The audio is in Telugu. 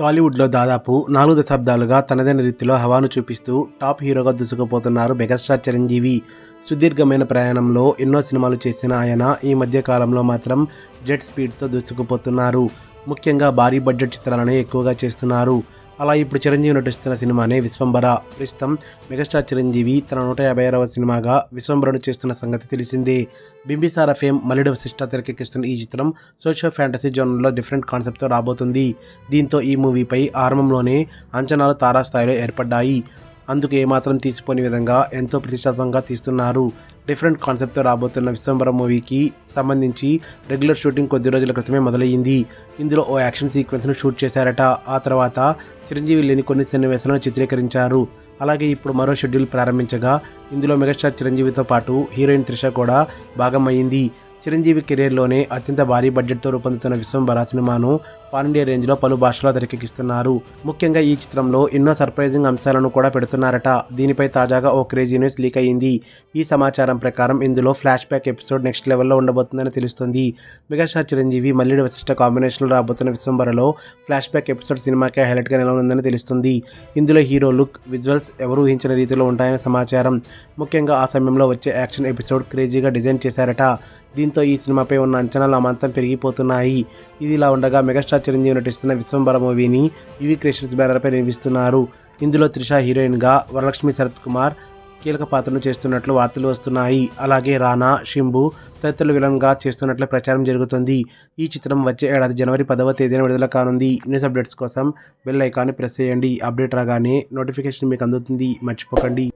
టాలీవుడ్లో దాదాపు నాలుగు దశాబ్దాలుగా తనదైన రీతిలో హవాను చూపిస్తూ టాప్ హీరోగా దూసుకుపోతున్నారు మెగాస్టార్ చిరంజీవి. సుదీర్ఘమైన ప్రయాణంలో ఎన్నో సినిమాలు చేసిన ఆయన ఈ మధ్య కాలంలో మాత్రం జెట్ స్పీడ్తో దూసుకుపోతున్నారు. ముఖ్యంగా భారీ బడ్జెట్ చిత్రాలను ఎక్కువగా చేస్తున్నారు. అలా ఇప్పుడు చిరంజీవి నటిస్తున్న సినిమానే విశ్వంబర ప్రస్తుతం మెగాస్టార్ చిరంజీవి తన నూట యాభై ఆరవ సినిమాగా విశ్వంబరను చేస్తున్న సంగతి తెలిసిందే. బింబిసార ఫేమ్ మలిడవ శిష్ట తెరకెక్కిస్తున్న ఈ చిత్రం సోషల్ ఫ్యాంటసీ జోన్లో డిఫరెంట్ కాన్సెప్ట్తో రాబోతుంది. దీంతో ఈ మూవీపై ఆరంభంలోనే అంచనాలు తారాస్థాయిలో ఏర్పడ్డాయి. అందుకు ఏమాత్రం తీసిపోని విధంగా ఎంతో ప్రతిష్టాత్మకంగా తీస్తున్నారు. డిఫరెంట్ కాన్సెప్ట్తో రాబోతున్న విశ్వంబరం మూవీకి సంబంధించి రెగ్యులర్ షూటింగ్ కొద్ది రోజుల క్రితమే మొదలయ్యింది. ఇందులో ఓ యాక్షన్ సీక్వెన్స్ను షూట్ చేశారట. ఆ తర్వాత చిరంజీవి లేని కొన్ని సన్నివేశాలను చిత్రీకరించారు. అలాగే ఇప్పుడు మరో షెడ్యూల్ ప్రారంభించగా ఇందులో మెగాస్టార్ చిరంజీవితో పాటు హీరోయిన్ త్రిష కూడా భాగమయ్యింది. చిరంజీవి కెరీర్లోనే అత్యంత భారీ బడ్జెట్తో రూపొందుతున్న విశ్వంబర సినిమాను పాన్ ఇండియా రేంజ్లో పలు భాషల్లో తెరకెక్కిస్తున్నారు. ముఖ్యంగా ఈ చిత్రంలో ఎన్నో సర్ప్రైజింగ్ అంశాలను కూడా పెడుతున్నారట. దీనిపై తాజాగా ఓ క్రేజీ న్యూస్ లీక్ అయింది ఈ సమాచారం ప్రకారం ఇందులో ఫ్లాష్ బ్యాక్ ఎపిసోడ్ నెక్స్ట్ లెవెల్లో ఉండబోతుందని తెలుస్తుంది. మెగాస్టార్ చిరంజీవి మల్లిడి విశిష్ట కాంబినేషన్లో రాబోతున్న విశ్వంబరలో ఫ్లాష్ బ్యాక్ ఎపిసోడ్ సినిమాకి హైలైట్గా నిలవనుందని తెలుస్తుంది. ఇందులో హీరో లుక్ విజువల్స్ ఎవరు ఊహించిన రీతిలో ఉంటాయని సమాచారం. ముఖ్యంగా ఆ సమయంలో వచ్చే యాక్షన్ ఎపిసోడ్ క్రేజీగా డిజైన్ చేశారట. దీంతో ఈ సినిమాపై ఉన్న అంచనాలు అమాంతం పెరిగిపోతున్నాయి. ఇది ఇలా ఉండగా మెగాస్టార్ చిరంజీవి నటిస్తున్న విశ్వంబర మూవీని యువి క్రియేషన్స్ బ్యానర్పై నిర్మిస్తున్నారు. ఇందులో త్రిష హీరోయిన్గా వరలక్ష్మి శరత్ కుమార్ కీలక పాత్రను చేస్తున్నట్లు వార్తలు వస్తున్నాయి. అలాగే రానా షింబు తదితరులు విలన్గా చేస్తున్నట్లు ప్రచారం జరుగుతుంది. ఈ చిత్రం వచ్చే ఏడాది జనవరి పదవ తేదీన విడుదల కానుంది. న్యూస్ అప్డేట్స్ కోసం బెల్ ఐకాన్ని ప్రెస్ చేయండి. అప్డేట్ రాగానే నోటిఫికేషన్ మీకు అందుతుంది. మర్చిపోకండి.